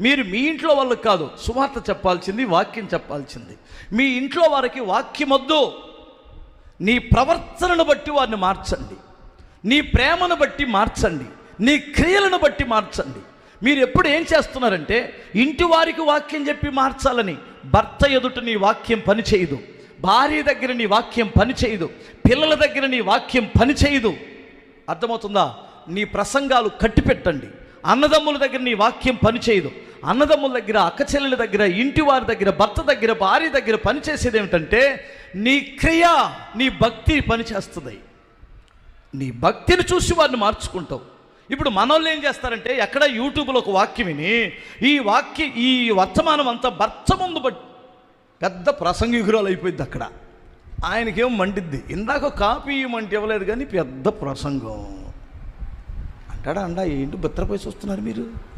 మీరు మీ ఇంట్లో వాళ్ళకి కాదు సువార్త చెప్పాల్సింది వాక్యం చెప్పాల్సింది. మీ ఇంట్లో వారికి వాక్యం వద్దు నీ ప్రవర్తనను బట్టి వారిని మార్చండి. నీ ప్రేమను బట్టి మార్చండి. నీ క్రియలను బట్టి మార్చండి. మీరు ఎప్పుడు ఏం చేస్తున్నారంటే ఇంటి వారికి వాక్యం చెప్పి మార్చాలని. భర్త ఎదుట నీ వాక్యం పని చేయదు. భార్య దగ్గర నీ వాక్యం పని చేయదు. పిల్లల దగ్గర నీ వాక్యం పని చేయదు. అర్థమవుతుందా? నీ ప్రసంగాలు కట్టిపెట్టండి. అన్నదమ్ముల దగ్గర నీ వాక్యం పనిచేయదు అన్నదమ్ముల దగ్గర అక్కచెల్లెల దగ్గర ఇంటి వారి దగ్గర భర్త దగ్గర భార్య దగ్గర పనిచేసేది ఏమిటంటే నీ క్రియ నీ భక్తి పనిచేస్తుంది. నీ భక్తిని చూసి వారిని మార్చుకుంటావు. ఇప్పుడు మనోళ్ళు ఏం చేస్తారంటే ఎక్కడ యూట్యూబ్లో ఒక వాక్యం విని ఈ వాక్య ఈ వర్తమానం అంతా భర్త ముందు బట్ పెద్ద ప్రసంగికురాలు అయిపోయింది అక్కడ. ఆయనకేం మండిద్ది. ఇందాక కాపీ ఇవ్వమంటే ఇవ్వలేదు కానీ పెద్ద ప్రసంగం. అంటాడా అండా ఏంటి బిత్రపోయి చూస్తున్నారు మీరు?